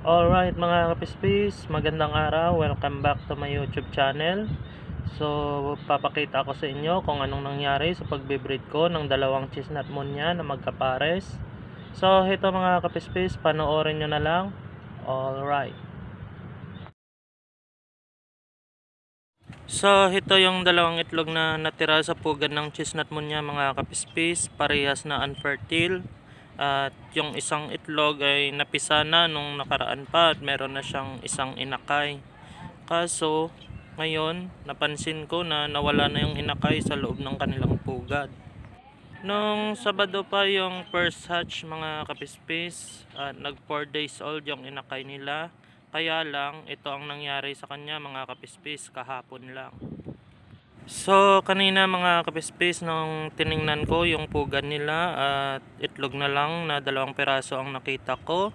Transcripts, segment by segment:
Alright mga kapispis, magandang araw. Welcome back to my YouTube channel. So, papakita ko sa inyo kung anong nangyari sa pagbe-breed ko ng dalawang chestnut munya na magkapares. So, ito mga kapispis, panoorin nyo na lang. Alright. So, ito yung dalawang itlog na natira sa pugad ng chestnut munya mga kapispis. Parehas na unfertile. At yung isang itlog ay napisa na nung nakaraan pa at meron na siyang isang inakay. Kaso, ngayon, napansin ko na nawala na yung inakay sa loob ng kanilang pugad. Nung Sabado pa yung first hatch mga kapispis at nag 4 days old yung inakay nila. Kaya lang, ito ang nangyari sa kanya mga kapispis kahapon lang. So, kanina mga kapispis, nung tiningnan ko yung pugad nila at itlog na lang na dalawang peraso ang nakita ko.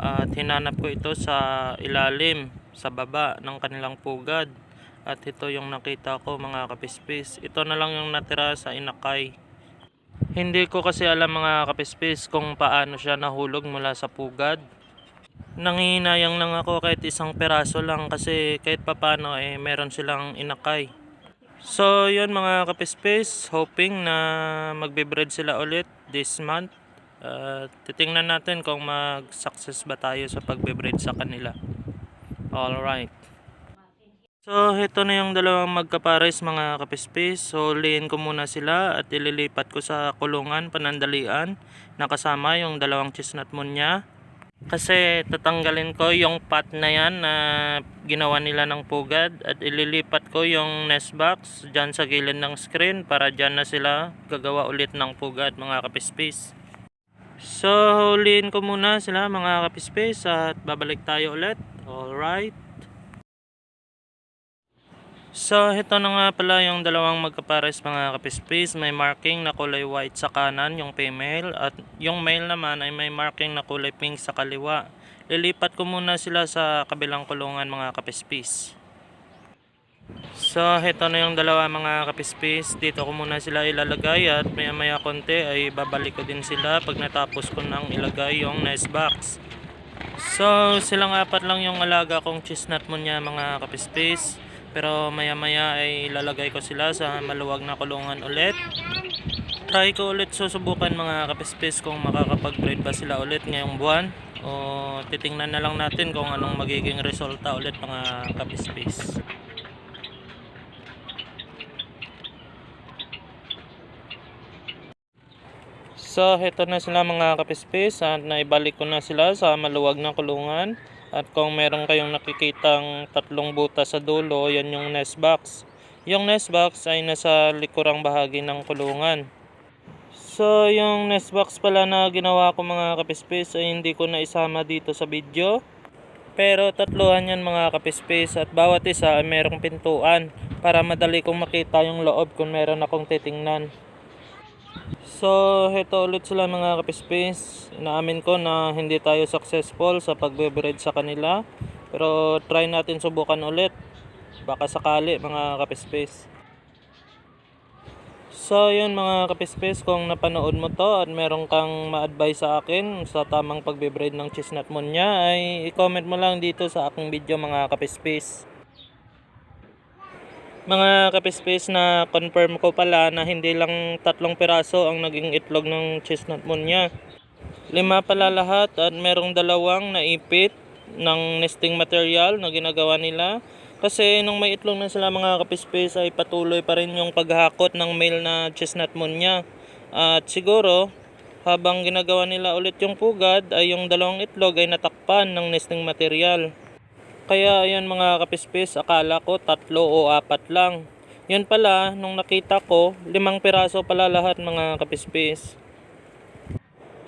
At hinanap ko ito sa ilalim, sa baba ng kanilang pugad. At ito yung nakita ko mga kapispis. Ito na lang yung natira sa inakay. Hindi ko kasi alam mga kapispis kung paano siya nahulog mula sa pugad. Nangihinayang lang ako kahit isang peraso lang kasi kahit papano eh meron silang inakay. So, yun mga kapispis, hoping na magbe-breed sila ulit this month. Uh, titingnan natin kung mag-success ba tayo sa pagbe-breed sa kanila. Alright. So, ito na yung dalawang magkapares mga kapispis. So, liin ko muna sila at ililipat ko sa kulungan panandalian na kasama yung dalawang chestnut munya. Kasi tatanggalin ko yung pot na yan na ginawa nila ng pugad at ililipat ko yung nest box dyan sa gilid ng screen para dyan na sila gagawa ulit ng pugad mga kapispis. So, huliin ko muna sila mga kapispis at babalik tayo ulit. Alright. So, ito na nga pala yung dalawang magkapares mga kapispis. May marking na kulay white sa kanan, yung female. At yung male naman ay may marking na kulay pink sa kaliwa. Lilipat ko muna sila sa kabilang kulungan mga kapispis. So, ito na yung dalawa mga kapispis. Dito ko muna sila ilalagay at maya maya konti ay babalik ko din sila pag natapos ko nang ilagay yung nest box. So, silang apat lang yung alaga kong chestnut mo niya mga kapispis. Pero maya maya ay ilalagay ko sila sa maluwag na kulungan ulit. Try ko ulit susubukan mga kapispis kung makakapag-breed ba sila ulit ngayong buwan. O titingnan na lang natin kung anong magiging resulta ulit mga kapispis. So, heto na sila mga kapispis at naibalik ko na sila sa maluwag na kulungan. At kung meron kayong nakikitang tatlong butas sa dulo, yan yung nest box. Yung nest box ay nasa likurang bahagi ng kulungan. So, yung nest box pala na ginawa ko mga kapispis ay hindi ko na isama dito sa video. Pero tatluhan yan mga kapispis at bawat isa ay merong pintuan para madali kong makita yung loob kung meron akong titingnan. So, heto ulit sila mga kapispis. Inaamin ko na hindi tayo successful sa pagbe-breed sa kanila. Pero try natin subukan ulit. Baka sakali mga kapispis. So, yun mga kapispis, kung napanood mo to at meron kang ma-advise sa akin sa tamang pagbe-breed ng chestnut munya, ay i-comment mo lang dito sa aking video mga kapispis mga kapispis na confirm ko pala na hindi lang tatlong piraso ang naging itlog ng chestnut munya. Lima pala lahat at merong dalawang naipit ng nesting material na ginagawa nila. Kasi nung may itlog na sila mga kapispis ay patuloy pa rin yung paghakot ng male na chestnut munya. At siguro habang ginagawa nila ulit yung pugad ay yung dalawang itlog ay natakpan ng nesting material. Kaya ayun mga kapispis, akala ko tatlo o apat lang. Yun pala, nung nakita ko, limang piraso pala lahat mga kapispis.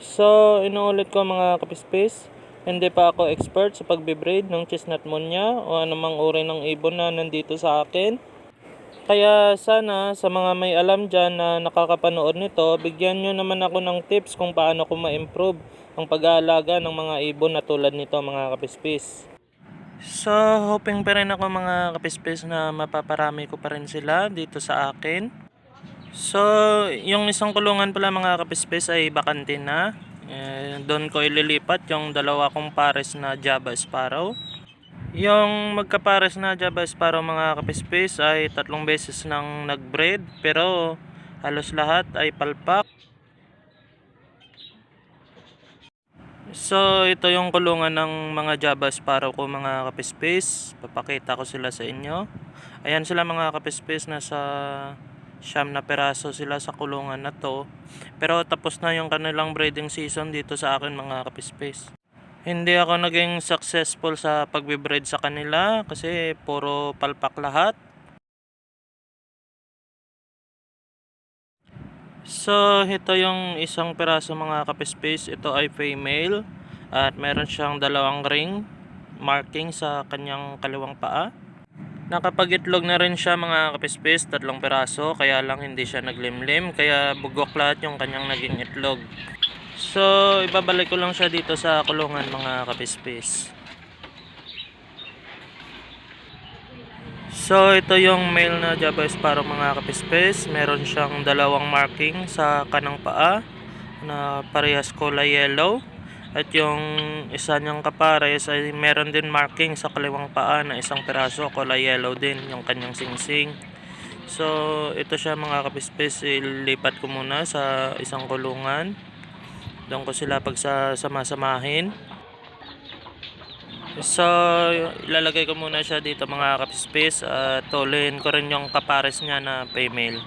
So, inuulit ko mga kapispis, hindi pa ako expert sa pagbe-breed ng chestnut munya o anumang uri ng ibon na nandito sa akin. Kaya sana sa mga may alam dyan na nakakapanood nito, bigyan nyo naman ako ng tips kung paano ko ma-improve ang pag-aalaga ng mga ibon na tulad nito mga kapispis. So, hoping pa rin ako mga kapispis na mapaparami ko pa rin sila dito sa akin. So, yung isang kulungan pala mga kapispis ay bakante na. Eh, doon ko ililipat yung dalawa kong pares na Java Sparrow. Yung magkapares na Java Sparrow mga kapispis ay tatlong beses nang nag-breed pero halos lahat ay palpak. So ito yung kulungan ng mga Java Sparrow ko mga kapispis. Papakita ko sila sa inyo. Ayan sila mga kapispis nasa siyam na peraso sila sa kulungan na to. Pero tapos na yung kanilang breeding season dito sa akin mga kapispis. Hindi ako naging successful sa pagbe-breed sa kanila kasi puro palpak lahat. So, ito yung isang peraso mga kapispis. Ito ay female at meron siyang dalawang ring marking sa kanyang kaliwang paa. Nakapagitlog na rin siya mga kapispis, tatlong peraso, kaya lang hindi siya naglimlim, kaya bugok lahat yung kanyang naging itlog. So, ibabalik ko lang siya dito sa kulungan mga kapispis. So, ito yung male na Java Sparrow mga kapispis. Meron siyang dalawang marking sa kanang paa na parehas kulay yellow. At yung isa niyang kapares ay meron din marking sa kaliwang paa na isang peraso kulay yellow din yung kanyang singsing. So, ito siya mga kapispis. Ilipat ko muna sa isang kulungan. Doon ko sila pagsasama-samahin. So, ilalagay ko muna siya dito mga kapispis at tuloyin ko rin yung kapares niya na female.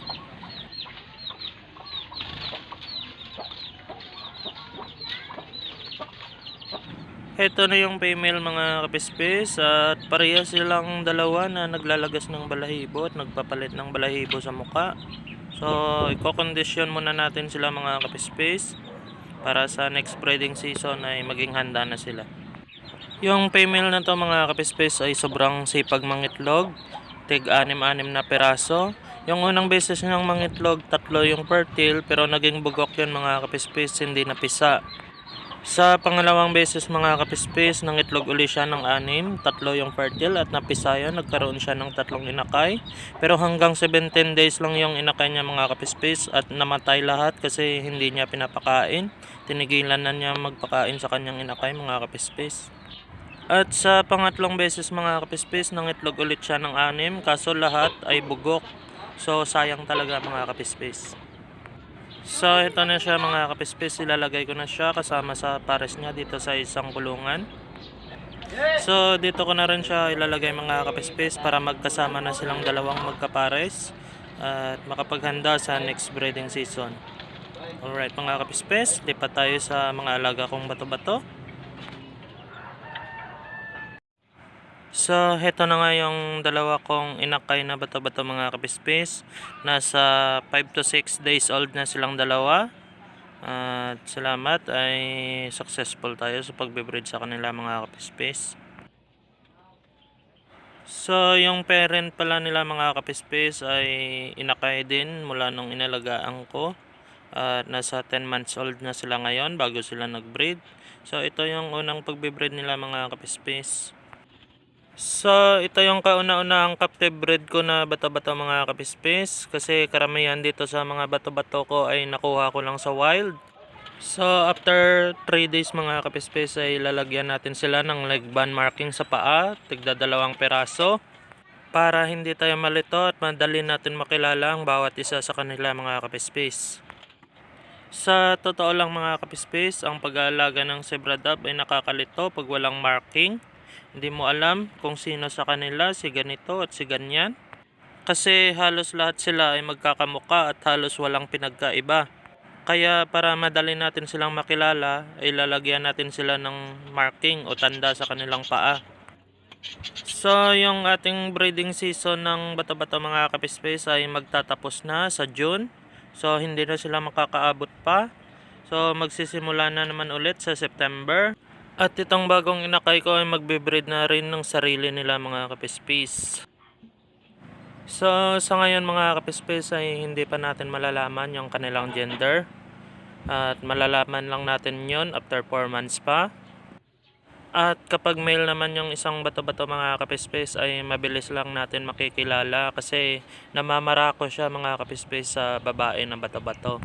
Ito na yung female mga kapispis at pareha silang dalawa na naglalagas ng balahibo at nagpapalit ng balahibo sa muka. So, i-condition muna natin sila mga kapispis para sa next breeding season ay maging handa na sila. Yung female na to mga kapispis ay sobrang sipag mangitlog. Tig anim-anim na peraso. Yung unang beses niyang mangitlog, tatlo yung fertile pero naging bugok yun mga kapispis, hindi napisa. Sa pangalawang beses mga kapispis, nangitlog uli siya ng anim, tatlo yung fertile at napisa yun, nagkaroon siya ng tatlong inakay. Pero hanggang 17 days lang yung inakay niya mga kapispis at namatay lahat kasi hindi niya pinapakain. Tinigilan na niya magpakain sa kanyang inakay mga kapispis. At sa pangatlong beses mga kapispis, nangitlog ulit siya ng anim, kaso lahat ay bugok. So sayang talaga mga kapispis. So ito na siya mga kapispis, ilalagay ko na siya kasama sa pares niya dito sa isang kulungan. So dito ko na rin siya ilalagay mga kapispis para magkasama na silang dalawang magkapares at makapaghanda sa next breeding season. Alright mga kapispis, lipat tayo sa mga alaga kong bato-bato. So, heto na nga yung dalawa kong inakay na bato-bato mga kapispis. Nasa 5 to 6 days old na silang dalawa. At salamat ay successful tayo sa pagbe-breed sa kanila mga kapispis. So, yung parent pala nila mga kapispis ay inakay din mula nung inalagaan ko. At nasa 10 months old na sila ngayon bago sila nag-breed. So, ito yung unang pagbe-breed nila mga kapispis. So, ito yung kauna-unahang captive breed ko na bato-bato mga kapispis. Kasi karamihan dito sa mga bato-bato ko ay nakuha ko lang sa wild. So, after 3 days mga kapispis ay lalagyan natin sila ng leg band marking sa paa. Tigda dalawang peraso. Para hindi tayo malito at madali natin makilala ang bawat isa sa kanila mga kapispis. Sa totoo lang mga kapispis, ang pag-aalaga ng zebra dove ay nakakalito pag walang marking. Hindi mo alam kung sino sa kanila, si ganito at si ganyan. Kasi halos lahat sila ay magkakamuka at halos walang pinagkaiba. Kaya para madali natin silang makilala, ay lalagyan natin sila ng marking o tanda sa kanilang paa. So, yung ating breeding season ng bata-bata mga kapispes ay magtatapos na sa June. So, hindi na sila makakaabot pa. So, magsisimula na naman ulit sa September. At itong bagong inakay ko ay magbe-breed na rin ng sarili nila mga kapispis. So, sa ngayon mga kapispis ay hindi pa natin malalaman yung kanilang gender. At malalaman lang natin yon after 4 months pa. At kapag male naman yung isang bato-bato mga kapispis ay mabilis lang natin makikilala kasi namamarako siya mga kapispis sa babae na bato-bato.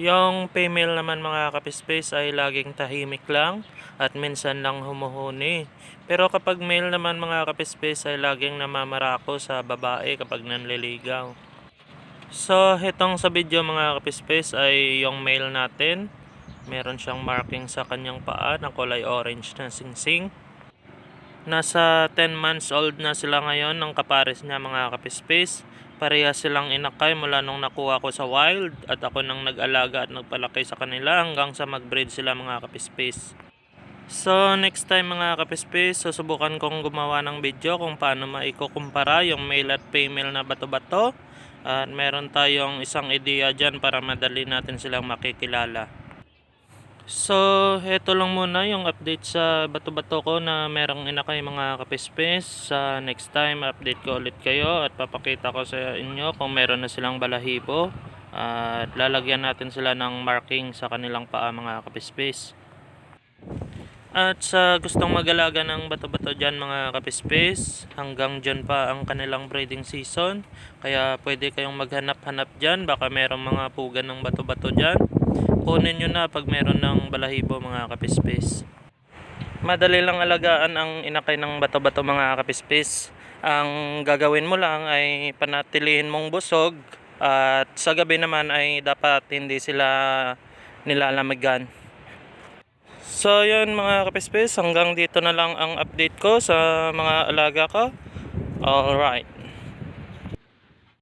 Yung female naman mga kapispace ay laging tahimik lang at minsan lang humuhuni. Pero kapag male naman mga kapispace ay laging namamarako sa babae kapag nanliligaw. So, itong sa video mga kapispace ay yung male natin. Meron siyang marking sa kanyang paa na kulay orange na singsing. Nasa 10 months old na sila ngayon ng kapares niya mga kapispace. Pareha silang inakay mula nung nakuha ko sa wild at ako nang nag-alaga at nagpalaki sa kanila hanggang sa mag-breed sila mga kapispace. So next time mga kapispace, susubukan kong gumawa ng video kung paano maikukumpara yung male at female na bato-bato. At meron tayong isang ideya dyan para madali natin silang makikilala. So, heto lang muna yung update sa bato-bato ko na merong inakay mga kapispes. Sa next time, update ko ulit kayo at papakita ko sa inyo kung meron na silang balahibo. At lalagyan natin sila ng marking sa kanilang paa mga kapispes. At sa gustong mag-alaga ng bato-bato dyan mga kapispes, hanggang dyan pa ang kanilang breeding season. Kaya pwede kayong maghanap-hanap dyan, baka merong mga pugan ng bato-bato dyan. Kunin nyo na pag meron ng balahibo mga kapispes. Madali lang alagaan ang inakay ng bato-bato mga kapispes. Ang gagawin mo lang ay panatilihin mong busog at sa gabi naman ay dapat hindi sila nilalamigan. So yun mga kapispes, hanggang dito na lang ang update ko sa mga alaga ko. Alright.